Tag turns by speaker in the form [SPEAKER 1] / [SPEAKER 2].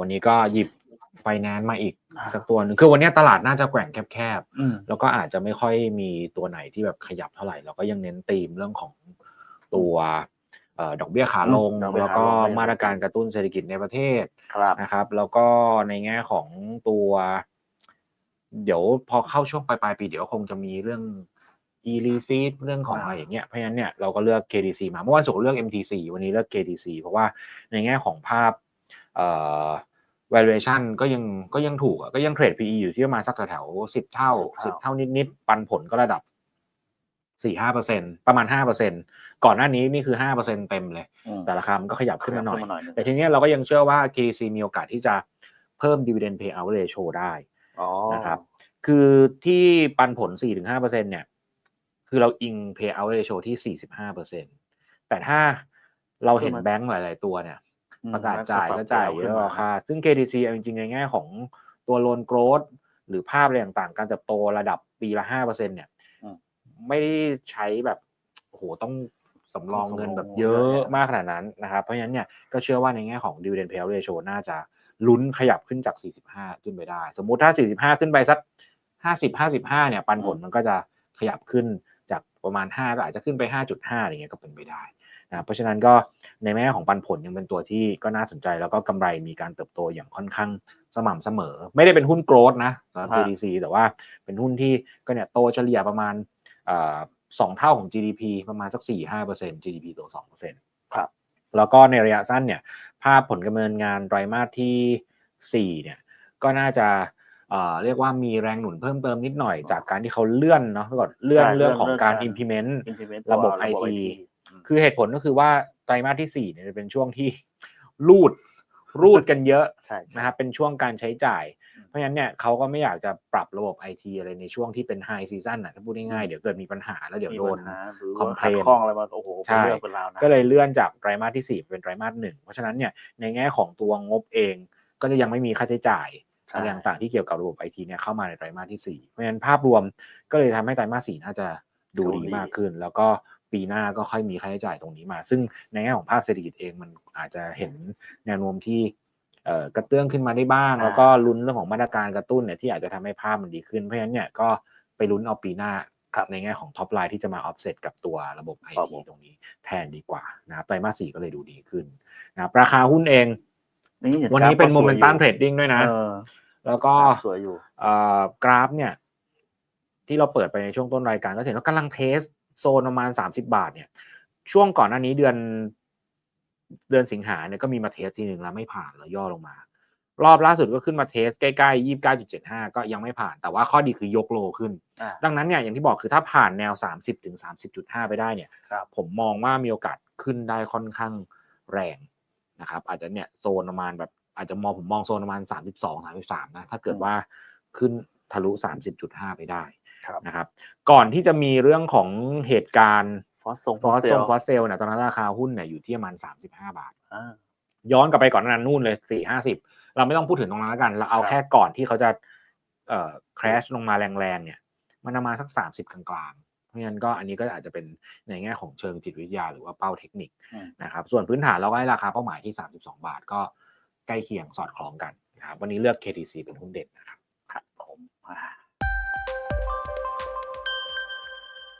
[SPEAKER 1] วันนี้ก็หยิบไฟแนนซ์มาอีก
[SPEAKER 2] อ่า
[SPEAKER 1] สักตัวหนึงคือวันนี้ตลาดน่าจะแกว่งแคบ
[SPEAKER 2] อืม
[SPEAKER 1] ๆแล้วก็อาจจะไม่ค่อยมีตัวไหนที่แบบขยับเท่าไหร่เราก็ยังเน้นธีมเรื่องของตัวเอ่อดอกเบี้ยขาลง
[SPEAKER 2] อืมดอกเบี้ย
[SPEAKER 1] แล้วก็
[SPEAKER 2] ขาลง
[SPEAKER 1] มาตรการกระตุ้นเศรษฐกิจในประเทศ
[SPEAKER 2] ครับ
[SPEAKER 1] นะครับ แล้วก็ในแง่ของตัว เดี๋ยวพอเข้าช่วงปลายปลายๆปีเดี๋ยวคงจะมีเรื่อง e r e f e e d เรื่องของ
[SPEAKER 2] อ่า
[SPEAKER 1] อะไรอย่างเงี้ยเพราะฉะนั้นเนี่ยเราก็เลือก KDC มาเมื่อวันศุกร์เลือก MTC วันนี้เลือก KDC เพราะว่าในแง่ของภาพเอ่อ valuation ก็ยังก็ยังถูกอะก็ยังเทรด PE อยู่ที่ประมาณสักแถวๆสิบเท่าสิบเท่านิดๆปันผลก็ระดับสี่ห้าเปอร์เซ็นประมาณห้าเปอร์เซ็นก่อนหน้านี้นี่คือห้าเปอร์เซ็นเต็มเลย
[SPEAKER 2] อืม
[SPEAKER 1] แต่ราคามันก็ขยับขึ้นมาหน่อย
[SPEAKER 2] ขยับขึ้นมาหน่อยหนึ่ง
[SPEAKER 1] แต่ทีเนี้ยเราก็ยังเชื่อว่า KDC มีโอกาสที่จะเพิ่ม dividend payout ratio ได้
[SPEAKER 2] อ๋อ
[SPEAKER 1] นะครับคือที่ปันผล 4-5%เนี่ย คือเราอิง payout ratio ที่ 45%แต่ถ้าเราเห็นแบงก์หลาย ๆ ตัวเนี่ย
[SPEAKER 2] อืม
[SPEAKER 1] ประกาศจ่ายก็จ่ายเยอะกว่า
[SPEAKER 2] ค่ะ
[SPEAKER 1] ค่าซึ่ง KDC เอาจริงๆในแง่ของตัวโลนโกรดหรือภาพอะไรต่างๆ การเติบโตระดับปีละ5%เนี่ย
[SPEAKER 2] อืม
[SPEAKER 1] ไม่ได้ใช้แบบโอ้โหต้องสำรองเงินแบบเยอะ
[SPEAKER 2] เยอะแยะ
[SPEAKER 1] มากขนาดนั้นนะครับ เพราะฉะนั้นเนี่ยก็เชื่อว่าในแง่ของ dividend payout ratio น่าจะลุ้นขยับขึ้นจาก 45 ขึ้นไปได้ สมมุติถ้า 45 ขึ้นไปสัก 50 55 เนี่ย ปันผลมันก็จะขยับขึ้นจากประมาณ 5 ก็อาจจะขึ้นไป 5.5 อะไรเงี้ยก็เป็นไปได้ นะครับเพราะฉะนั้นก็ในแง่ของปันผลยังเป็นตัวที่ก็น่าสนใจแล้วก็กำไรมีการเติบโตอย่างค่อนข้างสม่ำเสมอ ไม่ได้เป็นหุ้นโกรดนะสำหรับ
[SPEAKER 2] ฮะ
[SPEAKER 1] JDC แต่ว่าเป็นหุ้นที่ก็เนี่ยโตเฉลี่ยประมาณเอ่อสองเท่าของ GDP ประมาณสัก 4-5% GDP โต2%
[SPEAKER 2] ครับ
[SPEAKER 1] แล้วก็ในระยะสั้นเนี่ยภาพผลการดำเนินงานไตรมาสที่ 4 เนี่ยก็น่าจะเอ่อเรียกว่ามีแรงหนุนเพิ่มเติมนิดหน่อยจากการที่เขาเลื่อนเนาะก่อนเลื่อน
[SPEAKER 2] ใช่
[SPEAKER 1] เรื่องของการ
[SPEAKER 2] เลื่อน
[SPEAKER 1] implement
[SPEAKER 2] implement
[SPEAKER 1] ระบบ
[SPEAKER 2] ตัว
[SPEAKER 1] IT
[SPEAKER 2] อืม
[SPEAKER 1] คือเหตุผลก็คือว่าไตรมาสที่4เนี่ยจะเป็นช่วงที่รูดรูดกันเยอะ
[SPEAKER 2] ใช่ใช่
[SPEAKER 1] นะครับเป็นช่วงการใช้จ่าย
[SPEAKER 2] อืม
[SPEAKER 1] เพราะฉะนั้นเนี่ยเขาก็ไม่อยากจะปรับระบบไอทีอะไรในช่วงที่เป็นไฮซีซั o นอะถ้าพูดง่ายๆเดี๋ยวเกิดมีปัญหาแล้วเดี๋ยว
[SPEAKER 2] มี
[SPEAKER 1] โด
[SPEAKER 2] ปั
[SPEAKER 1] น
[SPEAKER 2] ญหาหรือ
[SPEAKER 1] คอม
[SPEAKER 2] ว่า
[SPEAKER 1] เพล
[SPEAKER 2] ขัด
[SPEAKER 1] น
[SPEAKER 2] ข้องอะไรมาโอ้โห
[SPEAKER 1] ใช่
[SPEAKER 2] เป็นเรื่องเป็นราวนะ
[SPEAKER 1] ก็เลยเลื่อนจากไตรมาสที่4เป็นไตรมาสหนึ่งเพราะฉะนั้นเนี่ยในแง่ของตัวงบเองก็จะยังไม่มีค่าใช้จ่าย
[SPEAKER 2] ใช่
[SPEAKER 1] อะไรต่างๆที่เกี่ยวกับระบบไอทีเนี่ยเข้ามาในไตรมาสที่4เพราะฉะนั้นภาพรวมก็เลยทำให้ไตรมาส4น่าจะดูดีมากขึ้น แล้วก็ ปีหน้าก็ค่อยมีค่าใช้จ่ายตรงนี้มา ซึ่งในแง่ของภาพเศรษฐกิจเองมันอาจจะเห็นแนวโน้มที่เอ่อกระเตื้องขึ้นมาได้บ้าง
[SPEAKER 2] อ่า
[SPEAKER 1] แล้วก็ลุ้นเรื่องของมาตรการกระตุ้นเนี่ยที่อาจจะทำให้ภาพมันดีขึ้น เพราะฉะนั้นเนี่ยก็ไปลุ้นเอาปีหน้าในแง่ของท็อปไลน์ที่จะมาออฟเซตกับตัวระบบไอ
[SPEAKER 2] ครับ
[SPEAKER 1] ที
[SPEAKER 2] ผม
[SPEAKER 1] ตรงนี้แทนดีกว่านะครับไตรมาสสี่ก็เลยดูดีขึ้นนะครับราคาหุ้นเอง
[SPEAKER 2] นี่เห็
[SPEAKER 1] วันนี้
[SPEAKER 2] กราฟ
[SPEAKER 1] เป็น
[SPEAKER 2] ก็
[SPEAKER 1] โม
[SPEAKER 2] ส
[SPEAKER 1] เม
[SPEAKER 2] วย
[SPEAKER 1] น
[SPEAKER 2] อยู่
[SPEAKER 1] ตัมเทรดดิ้งด้วยนะ
[SPEAKER 2] เออ
[SPEAKER 1] แล้วก็
[SPEAKER 2] กราฟสวยอยู่
[SPEAKER 1] เอ่อกราฟเนี่ย ที่เราเปิดไปในช่วงต้นรายการก็เห็นว่ากำลังเทส โซนประมาณสามสิบาทเนี่ยช่วงก่อนหน้านี้เดือนเดือนสิงหาเนี่ยก็มีมาเทสทีหนึ่งแล้วไม่ผ่านแล้วย่อลงมา รอบล่าสุดก็ขึ้นมาเทสใกล้ๆยี่สิบเก้าจุดเจ็ดห้าก็ยังไม่ผ่าน แต่ว่าข้อดีคือยกโลขึ้น
[SPEAKER 2] อ่า
[SPEAKER 1] ดังนั้นเนี่ยอย่างที่บอกคือถ้าผ่านแนวสามสิบถึงสามสิบจุดห้าไปได้เนี่ย
[SPEAKER 2] ครับ
[SPEAKER 1] ผมมองว่ามีโอกาสขึ้นได้ค่อนข้างแรงนะครับ อาจจะเนี่ยโซนประมาณแบบอาจจะมองผมมองโซนประมาณสามสิบสองสามสิบสามนะถ้าเกิดว่าขึ้นทะลุสามสิบจุดห้าไปได้
[SPEAKER 2] ครับ
[SPEAKER 1] นะครับ ก่อนที่จะมีเรื่องของเหตุการณ์
[SPEAKER 2] ฟอสทรง
[SPEAKER 1] ฟอส
[SPEAKER 2] เซ
[SPEAKER 1] จ
[SPEAKER 2] ล
[SPEAKER 1] งฟอสเซลเนี่ยตอนนั้นราคาหุ้นเนี่ยอยู่ที่ประมาณสามสิบห้าบาท
[SPEAKER 2] อ่า
[SPEAKER 1] ย้อนกลับไปก่อนหนานั้นนู่นเลยสี่ห้าสิบเราไม่ต้องพูดถึงตรงนั้นแล้วกัน เราเอา
[SPEAKER 2] ครับ
[SPEAKER 1] แค่ก่อนที่เขาจะเอ่อ crash ลงมาแรงๆเนี่ย มันประมาณสักสามสิบกลางๆ เพราะฉะนั้นก็อันนี้ก็อาจจะเป็นในแง่ของเชิงจิตวิทยาหรือว่าเป้าเทคนิค
[SPEAKER 2] อืม
[SPEAKER 1] นะครับ ส่วนพื้นฐานเราก็ให้ราคาเป้าหมายที่ 32 บาทก็ใกล้เคียงสอดคล้องกันนะครับวันนี้เลือก KTC เป็นหุ้นเด่นนะครับ
[SPEAKER 2] ครับผมอ่า